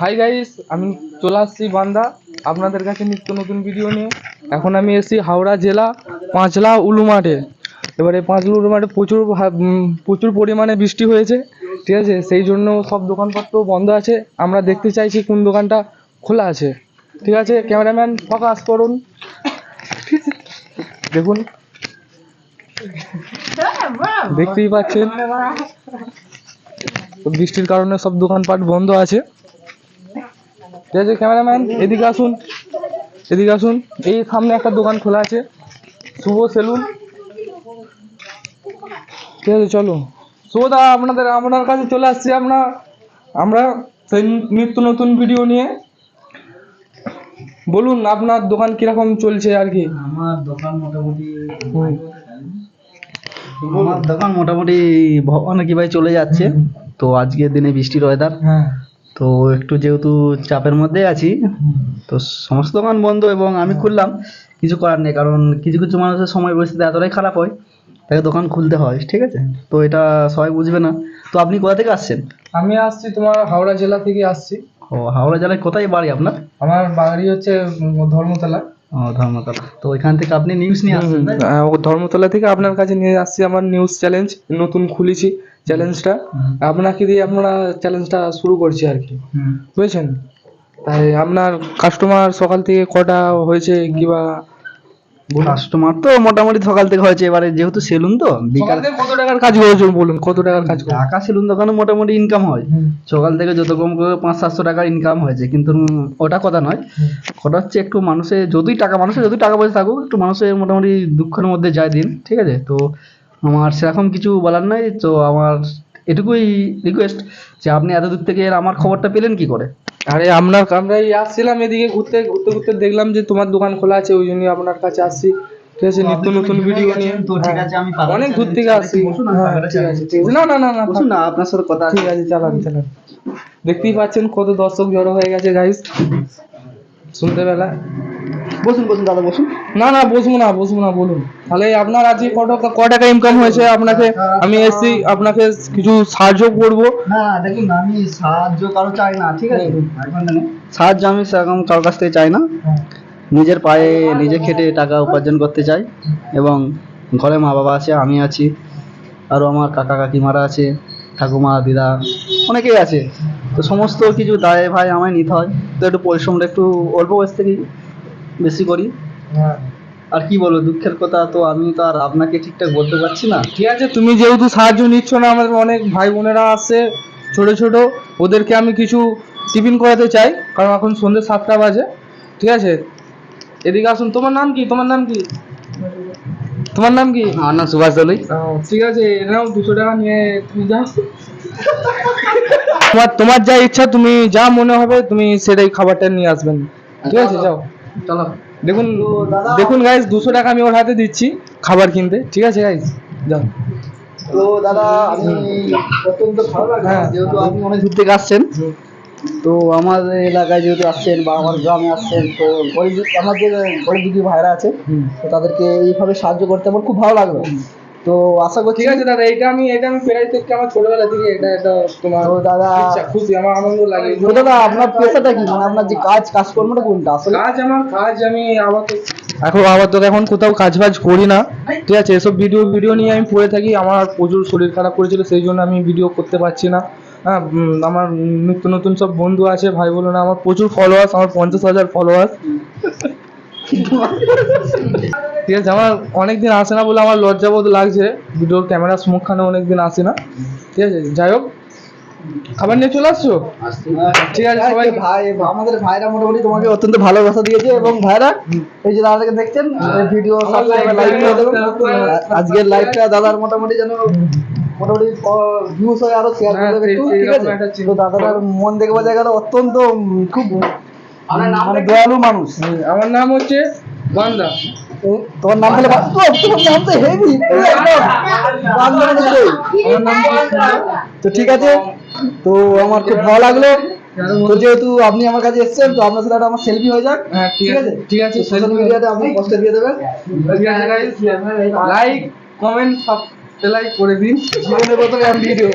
Hi guys আমি চলে আসছি বান্দা। আপনাদের কাছে নিত্য নতুন ভিডিও নিয়ে। এখন আমি এসেছি হাওড়া জেলা পাঁচলা উলুমাঠে এবারে পাঁচলা উলুমাঠে প্রচুর প্রচুর পরিমাণে বৃষ্টি হয়েছে, ঠিক আছে? সেই জন্য সব দোকানপত্র বন্ধ আছে। আমরা দেখতে চাইছি কোন দোকানটা খোলা আছে, ঠিক আছে? ক্যামেরাম্যান, ফোকাস করুন। দেখুন। দেখতেই পাচ্ছেন। বৃষ্টির কারণে সব দোকানপাট বন্ধ আছে। ঠিক আছে ক্যামেরাম্যান এদিকে আসুন এদিকে আসুন। এই সামনে একটা দোকান খোলা আছে শুভ সেলুন। ঠিক আছে চলো শুভদা আপনাদের আপনার কাছে চলে আসছি আমরা। আমরা সেই নিত্য নতুন ভিডিও নিয়ে। বলুন আপনার দোকান কীরকম চলছে আর কি? আমার দোকান মোটামুটি। আমার দোকান মোটামুটি ভগবান কি ভাই চলে যাচ্ছে। তো আজকের দিনে বৃষ্টির ওয়েদার হ্যাঁ। তো একটু যেহেতু চাপের মধ্যে আছি তো সমস্ত দোকান বন্ধ এবং আমি খুললাম কিছু করার নেই কারণ কিছু কিছু মানুষের সময় পরিস্থিতি এতটাই খারাপ হয় তাকে দোকান খুলতে হয় ঠিক আছে? তো এটা সবাই বুঝবে না। তো আপনি কোথা থেকে আসছেন? আমি আসছি তোমার হাওড়া জেলা থেকে আসছি। ও হাওড়া জেলায় কোথায় বাড়ি আপনার? আমার বাড়ি হচ্ছে ধর্মতলা। ধর্মতলা। তো ওইখান থেকে আপনি নিউজ নিয়ে আসছেন ও ধর্মতলা থেকে আপনার কাছে নিয়ে আসছি আমার নিউজ চ্যালেঞ্জ নতুন খুলেছি চ্যালেঞ্জটা আপনাকে দিয়ে আমরা চ্যালেঞ্জটা শুরু করছি আর কি। বুঝেছেন? তাই আপনার কাস্টমার সকাল থেকে কটা হয়েছে কিবা কাস্টমার তো মোটামুটি সকাল থেকে হয়েছে। এবারে যেহেতু সেলুন তো বিকাল থেকে কত টাকার কাজ করেছ বলুন? কত টাকার কাজ ঢাকা সেলুন দোকানে মোটামুটি ইনকাম হয়। সকাল থেকে যত কম করে পাঁচ সাতশো টাকার ইনকাম হয়েছে। কিন্তু ওটা কথা নয়। ওটা হচ্ছে একটু মানুষের যতই টাকা মানুষের যতই টাকা পয়সা থাকুক একটু মানুষের মোটামুটি দুঃখের মধ্যে যায় দিন। ঠিক আছে? তো আমার সেরকম কিছু বলার নাই। তো আমার এটুকুই রিকোয়েস্ট যে আপনি এত দূর থেকে আমার খবরটা পেলেন কি করে? আরে আপনার আমরা এই আসছিলাম এদিকে ঘুরতে ঘুরতে ঘুরতে দেখলাম যে তোমার দোকান খোলা আছে ওই জন্যই আপনার কাছে আসছি। ঠিক আছে নিত্য নতুন ভিডিও নিয়ে। তো ঠিক হ্যাঁ। আছে, আমি অনেক ঘুর থেকে আসছি। হ্যাঁ, ঠিক আছে ঠিক আছে। না না না না। বসুন না আপনার সাথে কথা ঠিক আছে চালান চালান। দেখতেই পাচ্ছেন কত দর্শক জড়ো হয়ে গেছে গাইস শুনতে বেলা বসুন বসুন দাদা বসুন। না না বসবো না বসবো না বলুন। তাহলে আপনার আজকে কত ক টাকা ইনকাম হয়েছে? আপনাকে আমি এসছি আপনাকে কিছু সাহায্য করব। না দেখুন আমি সাহায্য কারও চাই না ঠিক আছে? সাহায্য আমি সেরকম কারোর কাছ থেকে চাই না। নিজের পায়ে নিজে খেটে টাকা উপার্জন করতে চাই এবং ঘরে মা বাবা আছে আমি আছি আরও আমার কাকা কাকিমারা আছে ঠাকুমা দিদা অনেকেই আছে। তো সমস্ত কিছু দায় ভাই আমায় নিতে হয়। তো একটু পরিশ্রমটা একটু অল্প বয়স থেকেই বেশি করি। হ্যাঁ। আর কি বলব দুঃখের কথা তো আমি তো আর আপনাকে ঠিকঠাক বলতে পারছি না। ঠিক আছে তুমি যেহেতু সাহায্য নিচ্ছ না আমাদের অনেক ভাই বোনেরা আসছে ছোট ছোট ওদেরকে আমি কিছু টিফিন করাতে চাই কারণ এখন সন্ধ্যে সাতটা বাজে। ঠিক আছে? এদিকে আসুন তোমার নাম কি? তোমার নাম কি? তোমার নাম কি? আমার নাম সুভাষ দলুই। ঠিক আছে নাও দুশো টাকা নিয়ে তুমি যাও তোমার তোমার যা ইচ্ছা তুমি যা মনে হবে তুমি সেটাই খাবারটা নিয়ে আসবেন। ঠিক আছে যাও। চলো। দেখুন দেখুন গাইজ দুশো টাকা আমি ওর হাতে দিচ্ছি খাবার কিনতে। ঠিক আছে গাইজ যাও। তো দাদা আমি অত্যন্ত ভালো লাগে হ্যাঁ। যেহেতু আপনি অনেক দূর থেকে আসছেন। তো আমার এলাকায় যেহেতু আসছেন বা আমার গ্রামে আসছেন তো গরিব আমার যে গরিব দিদি ভাইরা আছে তো তাদেরকে এইভাবে সাহায্য করতে আমার খুব ভালো লাগল। তো আশা করছি ঠিক আছে দাদা এটা আমি এটা আমি প্রায় থেকে আমার ছোটবেলা থেকে এটা এটা তোমার তো দাদা খুশি আমার আনন্দ লাগে। তো দাদা আপনার পেশাটা কি? মানে আপনার যে কাজ কাজকর্মটা কোনটা? আসলে কাজ আমার কাজ আমি আপাতত এখন আবার তো এখন কোথাও কাজ বাজ করি না। ঠিক আছে এসব ভিডিও ভিডিও নিয়ে আমি পড়ে থাকি। আমার প্রচুর শরীর খারাপ করেছিল সেই জন্য আমি ভিডিও করতে পারছি না। হ্যাঁ আমার নিত্য নতুন সব বন্ধু আছে ভাই বলো না আমার প্রচুর ফলোয়ার্স আমার পঞ্চাশ হাজার ফলোয়ার্স ঠিক আছে আমার অনেকদিন আসে না বলে আমার লজ্জাবোধ লাগছে। ভিডিওর ক্যামেরা মুখখানে অনেকদিন আসে না। ঠিক আছে যাই হোক। খাবার নিয়ে চলে আসছো? ঠিক আছে সবাই ভাই আমাদের ভাইরা মোটামুটি তোমাকে অত্যন্ত ভালোবাসা দিয়েছে এবং ভাইরা এই যে দাদাকে দেখছেন ভিডিও আমার লাইক করে দেবেন। দেবেন। আজকের লাইভটা দাদার মোটামুটি যেন মোটামুটি ভিউজ হয় আরও শেয়ার হ্যাঁ, করে দেবেন। একটু ঠিক আছে? তো দাদার মন দেখে বোঝা গেল অত্যন্ত খুব মানে দয়ালু মানুষ। আমার নাম হচ্ছে বান্দা। তোমার নাম বলে তোমার নাম তো হেভি আমার তো ঠিক আছে তো আমার খুব ভালো লাগল। তো যেহেতু আপনি আমার কাছে এসেছেন তো আপনার সাথে আমার সেলফি হয়ে যাক। হ্যাঁ ঠিক আছে ঠিক আছে সোশ্যাল মিডিয়াতে আপনি পোস্ট দিয়ে দেবেন। লাইক কমেন্ট সাবস্ক্রাইব করে দিন। জীবনের প্রথমে আমি ভিডিও